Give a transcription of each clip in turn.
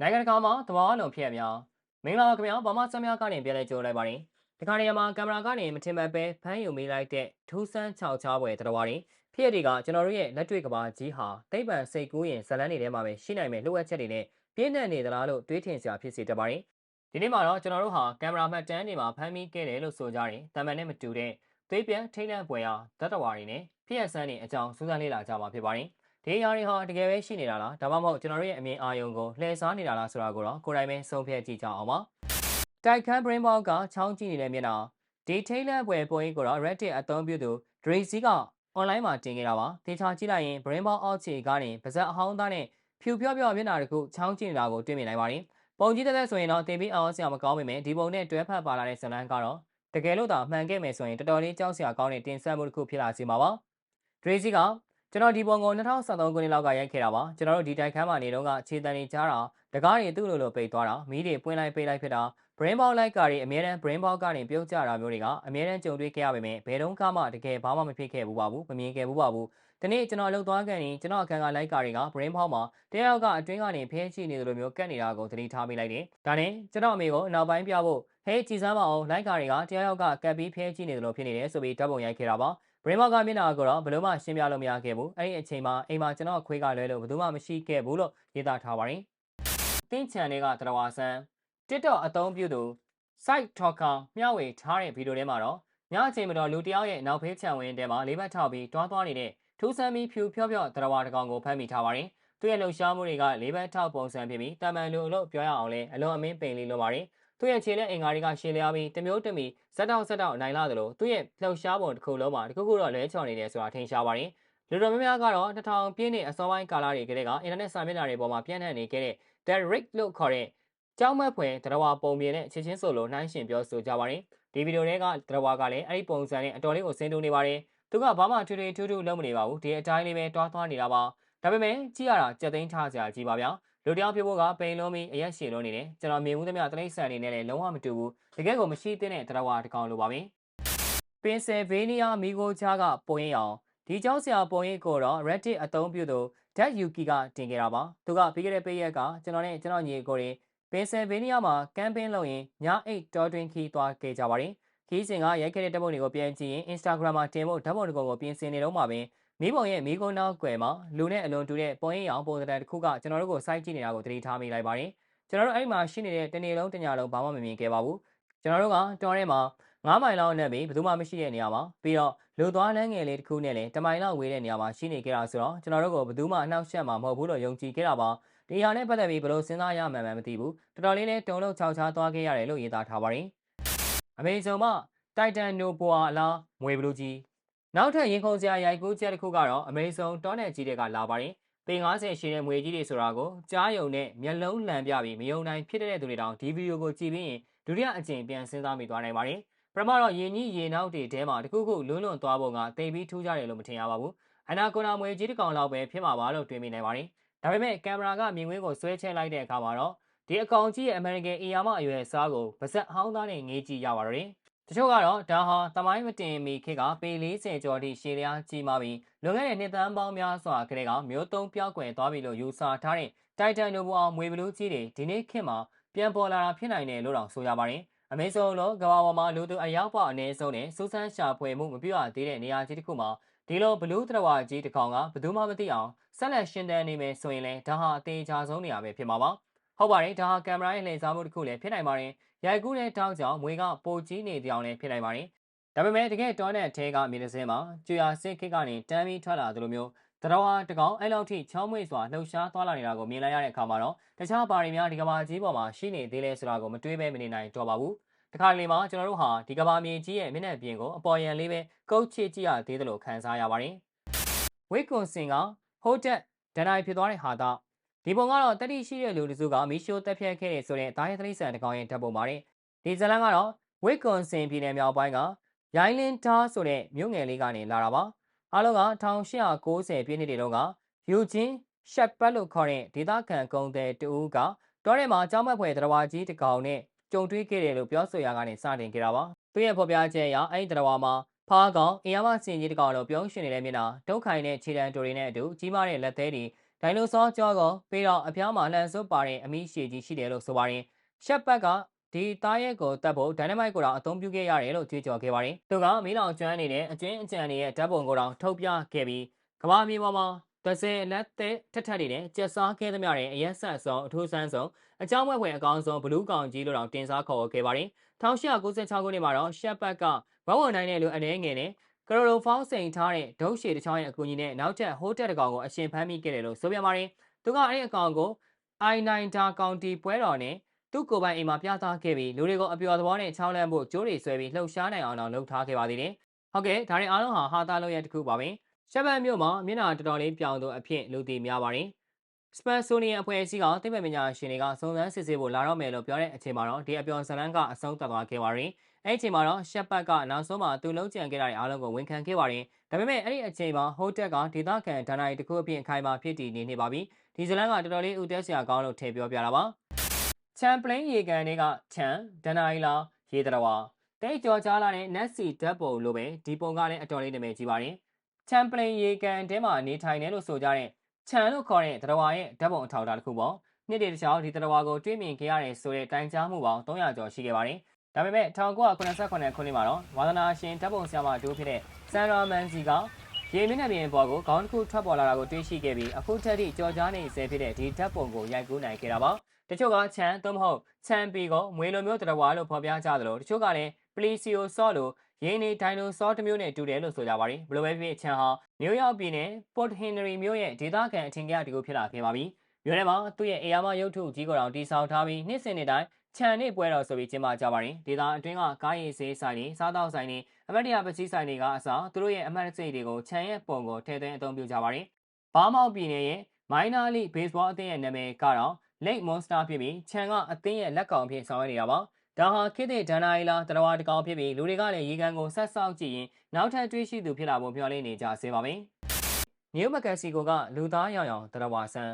နိုင်ငံတကာမှာသဘာဝလုံဖြစ်ရများမင်္ဂလာပါခင်ဗျာဘာမှစမ်းများကနေပြန်လဲကြိုးလိုက်ပါတယ်ဒီခါနေရာမှာကင်မရာကနေမထင်မှတ်ပဲဖမ်းယူမိလိုက်တဲ့ထူးဆန်းချောက်ချားပွဲတော်တော်ရီဖြစ်ရတွေကကျွန်တော်တို့ရဲ့လက်တွေ့ကဘာကြီးဟာတိတ်ပံစိတ်ကူးရင်ဇလန်းတွေထဲမှာပဲရှိနိုင်မယ်လှုပ်ဝက်ချက်တွေနဲ့ပြည့်နှက်နေသလားလို့တွေးထင်စရာဖြစ်စေတတ်ပါတယ်ဒီနေ့မှာတော့ကျွန်တော်တို့ဟာကင်မရာမှတ်တမ်းတွေမှာဖမ်းမိခဲ့တယ်လို့ဆိုကြတယ်တမန်နဲ့မတူတဲ့သွေးပြန်ထိတ်လန့်ပွဲရာတတ်တော်ရီနဲ့ဖြစ်ရဆန်းနေအကြောင်းစူးစမ်းလေ့လာကြမှာဖြစ်ပါတယ် ဒီအရာတွေဟာတကယ်ပဲရှိနေတာလားဒါမှမဟုတ်ကျွန်တော်တို့ရဲ့အမြင်အာရုံကိုလှည့်စားနေတာလားဆိုတာကိုတော့ကိုယ်တိုင်ပဲဆုံးဖြတ်ကြည့်ကြအောင်ပါတိုက်ခန်း brain ball ကချောင်းကြည့်နေတဲ့မျက်နှာဒီထိတ်လန့်ပွဲပုံရိပ်ကိုတော့ Reddit အသုံးပြုသူ Dracy က online မှာတင်ခဲ့တာပါသင်ချာကြည့်လိုက်ရင် brain ball အောက်ခြေကနေပါဇက်အဟောင်းသားနဲ့ဖြူပြော့ပြော့မျက်နှာတစ်ခုချောင်းကြည့်နေတာကိုတွေ့မြင်နိုင်ပါတယ်ပုံကြီးတဲ့ဆိုရင်တော့တင်ပြီးအောင်ဆရာမကောင်းပေမဲ့ဒီပုံနဲ့တွဲဖက်ပါလာတဲ့ဇလန်းကတော့တကယ်လို့သာမှန်ခဲ့မယ်ဆိုရင်တော်တော်လေးကြောက်စရာကောင်းတဲ့တင်ဆက်မှုတစ်ခုဖြစ်လာစေမှာပါ Dracy က ကျွန်တော်ဒီပုံကို2013ခုနှစ်လောက်ကရိုက်ခဲ့တာပါကျွန်တော်တို့ဒီတိုက်ခန်းမှာနေတော့ကခြေတန်းတွေကြားတာတကားတွေသူ့လိုလိုပိတ်သွားတာမီးတွေပွင့်လိုက်ပိတ်လိုက်ဖြစ်တာ brain ball လိုက်ကာတွေအများတန်း brain ball ကနေပြုတ်ကျတာမျိုးတွေကအများတန်းကြုံတွေ့ခဲ့ရပေမဲ့ဘယ်တော့မှတကယ်ဘာမှမဖြစ်ခဲ့ဘူးပါဘူးမမြင်ခဲ့ဘူးပါဘူးဒီနေ့ကျွန်တော်လှုပ်သွားခဲ့ရင်ကျွန်တော်အခန်းကလိုက်ကာတွေက brain ball မှာတယောက်ကအတွင်းကနေဖဲချနေတယ်လို့မျိုးကတ်နေတာကိုသတိထားမိလိုက်တယ်ဒါနဲ့ကျွန်တော်အမေကိုနောက်ပိုင်းပြဖို့ဟဲကြည်စမ်းမအောင်လိုက်ကာတွေကတယောက်ကကတ်ပြီးဖဲချနေတယ်လို့ဖြစ်နေတယ်ဆိုပြီးဓာတ်ပုံရိုက်ခဲ့တာပါ ဘရင်မော့ကမျက်နှာကိုတော့ဘယ်လိုမှရှင်းပြလို့မရခဲ့ဘူးအဲ့ဒီအချိန်မှာအိမ်မှာကျွန်တော်ခွေးကလွဲလို့ဘယ်သူမှမရှိခဲ့ဘူးလို့ရေးသားထားပါတယ်။တင်းချန်တွေကတရဝါဆန်း TikTok အသုံးပြုသူ site talker မျှဝေထားတဲ့ဗီဒီယိုထဲမှာတော့ညအချိန်မှာတော့လူတယောက်ရဲ့နောက်ဖေးချံဝင်ထဲမှာလေးဘက်ထောက်ပြီးတွားသွားနေတဲ့ထူးဆန်းပြီးဖြူဖြော့ဖြော့တရဝါတကောင်ကိုဖမ်းမိထားပါတယ်။သူ့ရဲ့လှုပ်ရှားမှုတွေကလေးဘက်ထောက်ပုံစံဖြစ်ပြီးတာမန်လူအလို့ပြောရအောင်လဲအလွန်အမင်းပိန်လေးလိုပါတယ်။ သူ့ရဲ့ခြေလက်အင်္ဂါတွေကရှည်လျားပြီးတမျိုးတမီဇက်တောက်ဇက်တောက်နိုင်လာသလိုသူ့ရဲ့လှုပ်ရှားပုံတစ်ခုလုံးမှာတခုခုတော့လဲချော်နေတယ်ဆိုတာထင်ရှားပါတယ်။လူတော်များများကတော့2000ပြည့်နှစ်အစောပိုင်းကာလတွေကတည်းကအင်တာနက်စာမျက်နှာတွေပေါ်မှာပြန့်နှံ့နေခဲ့တဲ့ Derek လို့ခေါ်တဲ့ကြောင်းမက်ဖွယ်တရဝါပုံပြင်နဲ့ချစ်ချင်းဆိုလိုနှိုင်းရှင်ပြောဆိုကြပါတယ်။ဒီဗီဒီယိုတွေကတရဝါကလည်းအဲ့ဒီပုံစံနဲ့အတော်လေးကိုဆင်းတူနေပါတယ်။သူကဘာမှထွေထွေထူးထူးလုပ်မနေပါဘူး။ဒီအတိုင်းလေးပဲတွားသွားနေတာပါ။ဒါပေမဲ့ကြည့်ရတာကြက်သိန်းထားစရာကြီးပါဗျာ။ လူတယောက်ဖြစ်ဖို့ကပိန်လုံးပြီးအရက်ရှည်လုံးနေတယ်ကျွန်တော်မြင်မှုသမျှတလိမ့်ဆန်နေနဲ့လည်းလုံးဝမတူဘူးတကယ်ကိုမရှိသင့်တဲ့တရဝါတကောင်လိုပါပဲပင်ဆယ်ဗေးနီးယားမီဂိုချားကပုံရိပ်အောင်ဒီကြောက်စရာပုံရိပ်ကိုတော့ Reddit အသုံးပြုသူ Dat Yuki ကတင်ခဲ့တာပါသူကပြီးခဲ့တဲ့ပေးရက်ကကျွန်တော်နဲ့ကျွန်တော်ညီကိုတွေပင်ဆယ်ဗေးနီးယားမှာကမ်ပိန်းလုပ်ရင်ညအိတ်တော်တွင်ခီးသွားခဲ့ကြပါတယ်ခီးစဉ်ကရိုက်ခဲ့တဲ့ဓာတ်ပုံတွေကိုပြန်ကြည့်ရင် Instagram မှာတင်ဖို့ဓာတ်ပုံတွေကိုပြင်ဆင်နေတော့မှာပင် မီးပုံရဲ့မီးကုန်းနောက်ကွယ်မှာလူနဲ့အလွန်တူတဲ့ပုံရိပ်အောင်ပုံစံတစ်ခုကကျွန်တော်တို့ကိုစိုက်ကြည့်နေတာကိုသတိထားမိလိုက်ပါတယ်ကျွန်တော်တို့အဲ့ဒီမှာရှိနေတဲ့တနေ့လုံးတညလုံးဘာမှမမြင်ခဲ့ပါဘူးကျွန်တော်တို့ကတောထဲမှာ9မိုင်လောက်နဲ့ပြီးဘယ်သူမှမရှိတဲ့နေရာမှာပြီးတော့လူသွားလမ်းငယ်လေးတစ်ခုနဲ့လည်းတမိုင်လောက်ဝေးတဲ့နေရာမှာရှိနေကြတာဆိုတော့ကျွန်တော်တို့ကိုဘယ်သူမှအနှောက်အယှက်မှာမဟုတ်ဘူးလို့ယုံကြည်ခဲ့တာပါဒီဟာနဲ့ပတ်သက်ပြီးဘယ်လိုစဉ်းစားရမှန်းမသိဘူးတော်တော်လေးနဲ့တုံလုံးချောက်ချားသွားခဲ့ရတယ်လို့ရေးသားထားပါတယ်အမေဇုံမတိုက်တန်နိုပိုအာအလားမွေဘလူးကြီး နောက်ထပ်ရင်ခုန်စရာရိုက်ကူးချက်တစ်ခုကတော့အမေဇုံတောနယ်ကြီးတွေကလာပါတယ်ပေ90ရှိတဲ့မွေကြီးတွေဆိုတာကိုကြားယုံနဲ့မျက်လုံးလန်ပြပြီးမယုံနိုင်ဖြစ်တဲ့သူတွေတောင်ဒီဗီဒီယိုကိုကြည့်ပြီးရင်ဒုတိယအကြိမ်ပြန်စဉ်းစားမိသွားနိုင်ပါတယ်ပထမတော့ရင်ကြီးရေနောက်တွေထဲမှာတခုခုလွန်းလွန်းသွားပုံကတိမ်ပြီးထူးကြတယ်လို့မထင်ရပါဘူးအနာကိုနာမွေကြီးတစ်ကောင်လောက်ပဲဖြစ်မှာပါလို့တွေးမိနိုင်ပါတယ်ဒါပေမဲ့ကင်မရာကမြင်ကွင်းကိုဆွဲချလိုက်တဲ့အခါမှာတော့ဒီအကောင်ကြီးရဲ့အမေရိကန်အီယာမအရွယ်စားကိုပါဇက်ဟောင်းသားနဲ့ငေးကြည့်ရပါတယ် တချို့ကတော့ဒါဟာသမိုင်းမတင်မီခေတ်ကပေ40ကျော်ထိရှည်လျားကြီးမားပြီးလွန်ခဲ့တဲ့နှစ်သန်းပေါင်းများစွာခတဲ့ကမျိုးသုံးပြောက်ကွယ်သွားပြီလို့ယူဆထားတဲ့တိုက်တန်နိုဘူအောင်မွေဘလူးကြီးတွေဒီနေ့ခေတ်မှာပြန်ပေါ်လာတာဖြစ်နိုင်တယ်လို့တောင်ဆိုရပါတယ်။အမေဇုံလိုကမ္ဘာပေါ်မှာလူသူအယောက်ပေါအနည်းဆုံးနဲ့စူးစမ်းရှာဖွေမှုမပြုတ်ရသေးတဲ့နေရာကြီးတစ်ခုမှာဒီလိုဘလူးတရဝါကြီးတစ်ကောင်ကဘယ်သူမှမသိအောင်ဆက်လက်ရှင်သန်နေမယ်ဆိုရင်လည်းဒါဟာအသေးချာဆုံးနေရာပဲဖြစ်မှာပါ။ဟုတ်ပါတယ်ဒါဟာကင်မရာရဲ့လှည့်စားမှုတစ်ခုလည်းဖြစ်နိုင်ပါတယ်။ရိုက်ကူးတဲ့တောင်းကြောင့်မွေကပိုကြီးနေတဲ့အကြောင်းလည်းဖြစ်နိုင်ပါတယ်။ဒါပေမဲ့တကယ်တောနဲ့အဲကမြေတစင်းမှာကျွာစစ်ခစ်ကနေတန်းပြီးထွက်လာသလိုမျိုးတတော်တကောင်အဲ့လောက်ထိချောင်းမွေ့စွာလှုပ်ရှားသွားလာနေတာကိုမြင်လိုက်ရတဲ့အခါမှာတော့တခြားပါရီများဒီကဘာကြီးပေါ်မှာရှိနေသေးလဲဆိုတာကိုမတွေးပဲမနေနိုင်တော့ပါဘူး။တခါလေမှာကျွန်တော်တို့ဟာဒီကဘာမြေကြီးရဲ့မျက်နှာပြင်ကိုအပေါ်ယံလေးပဲကုတ်ချစ်ကြည့်ရသေးတယ်လို့ခန်းစားရပါတယ်။ဝိကွန်စင်ကဟိုတက်ဒန်နိုင်ဖြစ်သွားတဲ့ဟာတော့ ဒီပုံကတော့တတိရှိတဲ့လူတစုကမီရှိုတက်ဖြတ်ခဲ့တဲ့ဆိုတဲ့ဒါရိုက်သလိဆန်တကောင်ရဲ့ဓာတ်ပုံပါတယ်ဒီဇလန်ကတော့ဝစ်ကွန်ဆင်ပြည်နယ်မြောက်ပိုင်းကရိုင်းလင်းတားဆိုတဲ့မြို့ငယ်လေးကနေလာတာပါအားလုံးက1890ပြည့်နှစ်တွေတုန်းကယူဂျင်ရှက်ပတ်လို့ခေါ်တဲ့ဒေသခံကုန်းတဲ့တူကတောထဲမှာကြောင်းမက်ဖွယ်တရဝါကြီးတကောင်နဲ့ကြုံတွေ့ခဲ့တယ်လို့ပြောဆိုရကနေစတင်ခဲ့တာပါသူရဲ့ဖော်ပြချက်အရအဲ့ဒီတရဝါမှာဖားကောင်အင်ယာမစင်ကြီးတကောင်လို့ပြုံးရှင်နေတဲ့မျက်နှာဒုက္ခိုင်တဲ့ခြေတံတိုတွေနဲ့အတူကြီးမားတဲ့လက်သေးတွေ ဒိုင်နိုဆောကြောကောပြီးတော့အဖျားမှာလှန်စွပ်ပါတဲ့အမိရှည်ကြီးရှိတယ်လို့ဆိုပါတယ်ရှက်ဘက်ကဒီသားရဲကိုတက်ဖို့ဒိုင်နမိုက်ကိုတော့အသုံးပြုခဲ့ရတယ်လို့ကြွေးကြော်ခဲ့ပါတယ်သူကမီးလောင်ကျွမ်းနေတဲ့အကျွင်းအကြံတွေရဲ့ဓာတ်ပုံကိုတော့ထုတ်ပြခဲ့ပြီးကမ္ဘာမြေပေါ်မှာတစဲလက်သက်ထက်ထက်နေတဲ့ကြက်စားခဲ့သမျှတဲ့အရက်ဆက်ဆုံးအထူးဆန်းဆုံးအကြောင်းမဲ့ဖွယ်အကောင်းဆုံးဘလူးကောင်ကြီးလို့တော့တင်စားခေါ်ခဲ့ပါတယ်1896ခုနှစ်မှာတော့ရှက်ဘက်ကဝဝနိုင်တဲ့လူအနေငယ်နဲ့ ကရိုလိုဖောင်းစိန်ထားတဲ့ဒုတ်ရှည်တစ်ချောင်းရဲ့အကူအညီနဲ့နောက်ထပ်ဟိုးတက်တကောင်ကိုအရှင်ဖမ်းမိခဲ့တယ်လို့ဆိုပြပါတယ်သူကအဲ့ဒီအကောင်ကို I9 တာကောင်တီပွဲတော်နဲ့သူ့ကိုယ်ပိုင်အိမ်မှာပြသခဲ့ပြီးလူတွေကိုအပျော်သဘောနဲ့ချောင်းလန့်ဖို့ကြိုးတွေဆွဲပြီးလှုပ်ရှားနိုင်အောင်တော့လုပ်ထားခဲ့ပါသေးတယ်။ဟုတ်ကဲ့ဒါတွေအားလုံးဟာဟာသားလုံးရဲ့တစ်ခုပါပဲ။ရှက်ဘတ်မြို့မှာမျက်နှာတော်တော်လေးပြောင်းသူအဖြစ်လူသိများပါတယ်။စပန်ဆိုနီယန်အဖွဲ့အစည်းကသိပ္ပံပညာရှင်တွေကစုံစမ်းစစ်ဆေးဖို့လာတော့မယ်လို့ပြောတဲ့အချိန်မှာတော့ဒီအပျော်ဇလန်းကအဆုံးသတ်သွားခဲ့ပါတယ်။ အဲ့ဒီအချိန်မှာတော့ရှက်ဘတ်ကနောက်ဆုံးမှာသူလုံးကြံခဲ့တာတွေအားလုံးကိုဝန်ခံခဲ့ပါတယ်။ဒါပေမဲ့အဲ့ဒီအချိန်မှာဟိုတက်ကဒေသခံဒဏ္ဍာရီတစ်ခုအဖြစ်အခိုင်အမာဖြစ်တည်နေနေပါပြီ။ဒီဇလန်းကတော်တော်လေးဦးတက်စရာကောင်းလို့ထည့်ပြောပြတာပါချမ်ပလင်းရေကန်တွေကချမ်ဒန်နာရီလာရေတရဝါတိတ်ကြော်ကြားလာတဲ့နက်စီဓာတ်ပုံလိုပဲဒီပုံကလည်းအတော်လေးနာမည်ကြီးပါတယ်ချမ်ပလင်းရေကန်တဲမှာနေထိုင်တယ်လို့ဆိုကြတဲ့ချမ်လို့ခေါ်တဲ့တရဝါရဲ့ဓာတ်ပုံအထောက်အထားတစ်ခုပေါ့နှစ်တည်းတစ်ချောင်းဒီတရဝါကိုတွေးမြင်ခဲ့ရတယ်ဆိုတဲ့တိုင်ကြားမှုပေါင်း300ကျော်ရှိခဲ့ပါတယ် ဒါပေမဲ့1989ခုနှစ်မှာတော့ဝါသနာရှင်ဓာတ်ပုံဆရာမဒိုးဖြစ်တဲ့ဆန်ရာမန်စီကရေမျက်နှာပြင်ပေါ်ကိုခေါင်းတစ်ခုထွက်ပေါ်လာတာကိုတွေ့ရှိခဲ့ပြီးအခုထက်ထိကြော်ကြားနေဆဲဖြစ်တဲ့ဒီဓာတ်ပုံကိုရိုက်ကူးနိုင်ခဲ့တာပါတချို့ကချန်သို့မဟုတ်ချန်ပီကိုမွေလိုမျိုးတရဝါလို့ဖော်ပြကြသလိုတချို့ကလည်းပလီစီယိုဆော့လို့ရင်းနေဒိုင်နိုဆောတစ်မျိုးနဲ့တူတယ်လို့ဆိုကြပါတယ်ဘလိုပဲဖြစ်ချန်ဟာနယူးယောက်ပြည်နယ်ပေါ့ဟင်နရီမြို့ရဲ့ဒေသခံအထင်ကြီးအတူဖြစ်လာခဲ့ပါပြီမြို့ထဲမှာသူ့ရဲ့အေယာမရုပ်ထုကြီးကိုယ်တော်တီဆောက်ထားပြီးနှစ်စဉ်နှစ်တိုင်း ခြံနေပွဲတော်ဆိုပြီးကျင်းပကြပါတယ်ဒေသအတွင်းကကားရည်ဆေးဆိုင်တွေစားတောက်ဆိုင်တွေအမတ်တရပစ္စည်းဆိုင်တွေကအစားသူတို့ရဲ့အမတ်စိတ်တွေကိုခြံရဲ့ပုံကိုထည့်သွင်းအသုံးပြုကြပါတယ်ဘာမောက်ပြည်နယ်ရဲ့ Minor League Baseball အသင်းရဲ့နာမည်ကတော့ Lake Monster ဖြစ်ပြီးခြံကအသင်းရဲ့လက်ကောင်ဖြစ်ဆောင်ရွက်နေတာပါဒါဟာခေတ်သစ်ဒန်နာရီလာတရဝါတကောင်ဖြစ်ပြီးလူတွေကလည်းရေကန်ကိုဆက်ဆောက်ကြည့်ရင်နောက်ထပ်တွေးရှိသူဖြစ်လာဖို့မျှော်လင့်နေကြစေပါမယ်။နယူးမက္ကဆီကိုကလူသားရောင်ရောင်တရဝါဆန်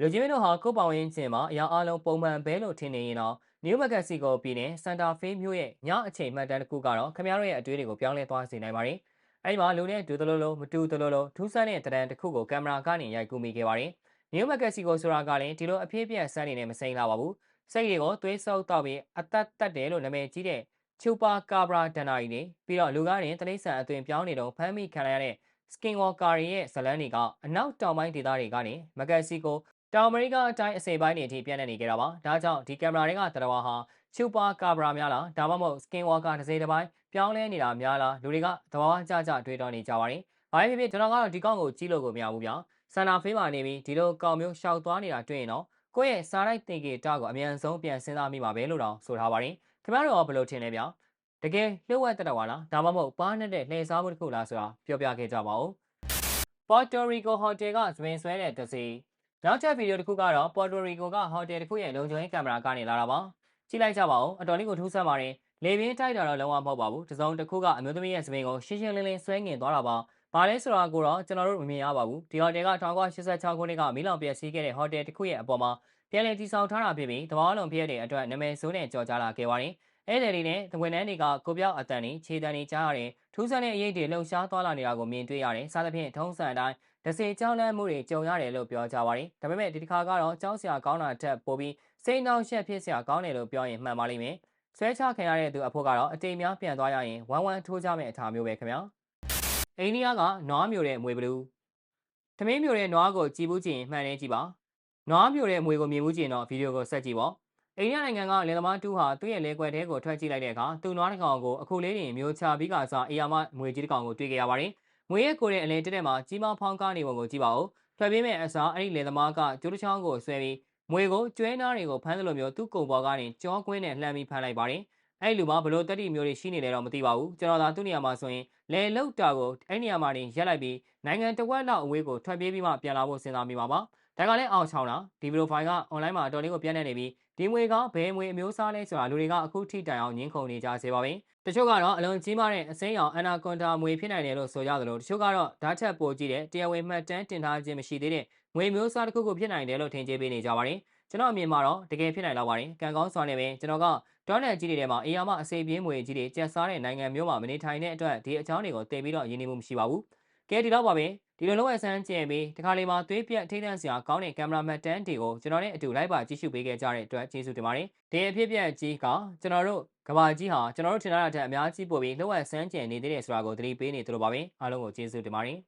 လူကြီးမင်းတို့ဟာကိုပောင်ရင်းချင်းမှာအရာအလုံးပုံမှန်ပဲလို့ထင်နေရင်တော့ နယူးမက္ကဆီကိုပြည်နယ်စန်တာဖေးမြို့ရဲ့ညအချိန်မှတ်တမ်းတစ်ခုကတော့ခင်ဗျားတို့ရဲ့အတွေ့အကြုံကိုပြောင်းလဲသွားစေနိုင်ပါတယ်။အဲဒီမှာလူနဲ့ဒူတလို့လို့မတူတလို့လို့ထူးဆန်းတဲ့တံတစ်ခုကိုကင်မရာကနေရိုက်ကူးမိခဲ့ပါတယ်။နယူးမက္ကဆီကိုဆိုတာကလည်းဒီလိုအဖြစ်အပျက်ဆန်းနေနဲ့မစိမ့်လာပါဘူး။စိတ်တွေကိုသွေးဆုပ်တော့ပြီးအသက်တက်တယ်လို့နာမည်ကြီးတဲ့ချူပါကာဘရာဒန်နာရီနေပြီးတော့လူကားရင်တလိษံအသွင်ပြောင်းနေတော့ဖမ်းမိခံရတဲ့ Skin Walker ရဲ့ဇလန်းတွေကအနောက်တောင်ပိုင်းဒေသတွေကနေမက္ကဆီကို တောင်အမေရိကအတိုင်းအစိပ်ပိုင်းတွေအထိပြန့်နှံ့နေကြတာပါဒါကြောင့်ဒီကင်မရာတွေကတရဝါဟာချူပါကာဘရာများလားဒါမှမဟုတ် skin walker တစ်စိတစ်ပိုင်းပြောင်းလဲနေတာများလားလူတွေကသဘာဝကြကြတွေးတောနေကြပါတယ်ဘာဖြစ်ဖြစ်ကျွန်တော်ကတော့ဒီကောင်ကိုကြည့်လို့ကိုမရဘူးဗျာဆန္ဒဖေးမှာနေပြီးဒီလိုကောင်မျိုးရှောက်သွားနေတာတွေ့ရင်တော့ကိုယ့်ရဲ့စားလိုက်တင်ကေတာကိုအမြန်ဆုံးပြန်စဉ်းစားမိပါပဲလို့တော့ဆိုထားပါတယ်ခင်ဗျားတို့ရောဘယ်လိုထင်လဲဗျာတကယ်လှုပ်ဝက်တက်တော်လားဒါမှမဟုတ်ပါးနေတဲ့လှည့်စားမှုတစ်ခုလားဆိုတာပြောပြခဲ့ကြပါဦး Puerto Rico Hotel ကဇဝင်ဆွဲတဲ့တစီ နောက်ထပ်ဗီဒီယိုတစ်ခုကတော့ Puerto Rico ကဟိုတယ်တစ်ခုရဲ့လုံခြုံရေးကင်မရာကနေလာတာပါကြည့်လိုက်ကြပါဦးအတော်လေးကိုထူးဆန်းပါတယ်လေပြင်းတိုက်တာတော့လုံးဝမဟုတ်ပါဘူးတစုံတစ်ခုကအမျိုးသမီးရဲ့စပင်ကိုရှင်းရှင်းလင်းလင်းဆွဲငင်သွားတာပါဘာလဲဆိုတာကိုတော့ကျွန်တော်တို့မမြင်ရပါဘူးဒီဟိုတယ်က1986ခုနှစ်ကမီးလောင်ပျက်စီးခဲ့တဲ့ဟိုတယ်တစ်ခုရဲ့အပေါ်မှာပြန်လည်တည်ဆောက်ထားတာဖြစ်ပြီးတဘာလုံးဖြစ်တဲ့အတွက်နာမည်ဆိုးနဲ့ကြော်ကြားလာခဲ့ပါတယ်အဲ့ဒီလေးနဲ့တဝင်နှန်းတွေကကိုပြောက်အတန်တွေခြေတန်တွေကြားရတယ်ထူးဆန်းတဲ့အရေးတွေလှုပ်ရှားသွားလာနေတာကိုမြင်တွေ့ရတယ်စားသဖြင့်ထုံးစံအတိုင်း ဒစေကြောင်းလန့်မှုတွေကြုံရတယ်လို့ပြောကြပါတယ်ဒါပေမဲ့ဒီတစ်ခါကတော့ကြောင်းစရာကောင်းတာထက်ပိုပြီးစိတ်နှောင့်ယှက်ဖြစ်စရာကောင်းတယ်လို့ပြောရင်မှန်ပါလိမ့်မယ်ဆွဲချခံရတဲ့သူအဖို့ကတော့အတိမ်များပြန်သွားရရင်ဝမ်းဝမ်းထိုးကြမယ့်အထာမျိုးပဲခင်ဗျာအိန္ဒိယကနွားမျိုးတဲ့မွေဘလူးသမင်းမျိုးတဲ့နွားကိုကြည်ဘူးကြည့်ရင်မှန်နေကြည့်ပါနွားမျိုးတဲ့မွေကိုမြင်ဘူးကြည့်ရင်တော့ဗီဒီယိုကိုဆက်ကြည့်ပါအိန္ဒိယနိုင်ငံကလယ်သမားတူဟာသူ့ရဲ့လဲကွက်တဲကိုထွက်ကြည့်လိုက်တဲ့အခါသူ့နွားတစ်ကောင်ကိုအခုလေးတင်မျိုးချပြီးကစားအေယာမမွေကြီးတစ်ကောင်ကိုတွေ့ခဲ့ရပါတယ်။ မွေရဲ့ကိုယ်ရဲ့အလဲတက်တဲ့မှာကြီးမောင်းဖောင်းကားနေပုံကိုကြည့်ပါဦး။ထွက်ပြေးမဲ့အစားအဲ့ဒီလယ်သမားကကျိုးတစ်ချောင်းကိုဆွဲပြီးမွေကိုကျွဲနားတွေကိုဖမ်းသလိုမျိုးသူ့ကုံပေါ်ကနေကြောကွင်းနဲ့လှမ်းပြီးဖမ်းလိုက်ပါတယ်။အဲ့လူမှာဘလို့တက်တီမျိုးတွေရှိနေလဲတော့မသိပါဘူး။ကျွန်တော်သာသူ့နေရာမှာဆိုရင်လဲလောက်တာကိုအဲ့နေရာမှာနေရက်လိုက်ပြီးနိုင်ငံတဝက်လောက်အဝေးကိုထွက်ပြေးပြီးမှပြန်လာဖို့စဉ်းစားမိပါပါ။ဒါကလည်းအောင်ချောင်းတာဒီဗီဒီယိုဖိုင်ကအွန်လိုင်းမှာအတော်လေးကိုပြန့်နှံ့နေပြီး ဒီမွေကဘယ်မွေအမျိုးအစားလဲဆိုတာလူတွေကအခုထိတိုင်အောင်ညှင်းခုန်နေကြစေပါပဲ။တချို့ကတော့အလွန်ကြီးမားတဲ့အစိမ်းရောင်အနာကွန်တာမွေဖြစ်နိုင်တယ်လို့ဆိုကြသလိုတချို့ကတော့ဓာတ်ထက်ပိုကြည့်တဲ့တရားဝင်မှတ်တမ်းတင်ထားခြင်းမရှိသေးတဲ့မွေမျိုးစားတစ်ခုခုဖြစ်နိုင်တယ်လို့ထင်ကြေးပေးနေကြပါတယ်။ကျွန်တော်အမြင်မှာတော့တကယ်ဖြစ်နိုင်တော့ပါတယ်။ကံကောင်းစွာနဲ့ပဲကျွန်တော်ကဒေါနယ်ကြီးတွေထဲမှာအေယာမအစေပြင်းမွေကြီးတွေကျက်စားတဲ့နိုင်ငံမျိုးမှာမနေထိုင်တဲ့အတွက်ဒီအကြောင်းတွေကိုသိပြီးတော့ရင်းနှီးမှုမရှိပါဘူး။ ကဲဒီတော့ပါပဲဒီလိုလုံးဝဆန်းကျင်ပြီးတခါလေးမှာသွေးပြက်ထိတ်တန့်စရာကောင်းတဲ့ကင်မရာမန်တန်းတွေကိုကျွန်တော်နဲ့အတူလိုက်ပါကြည့်ရှုပေးခဲ့ကြတဲ့အတွက်ကျေးဇူးတင်ပါတယ်ဒီအဖြစ်ပြက်ကြီးကကျွန်တော်တို့ကဘာကြီးဟာကျွန်တော်တို့ထင်ထားတာထက်အများကြီးပိုပြီးလုံးဝဆန်းကျင်နေသေးတယ်ဆိုတာကိုသတိပေးနေသလိုပါပဲအားလုံးကိုကျေးဇူးတင်ပါတယ်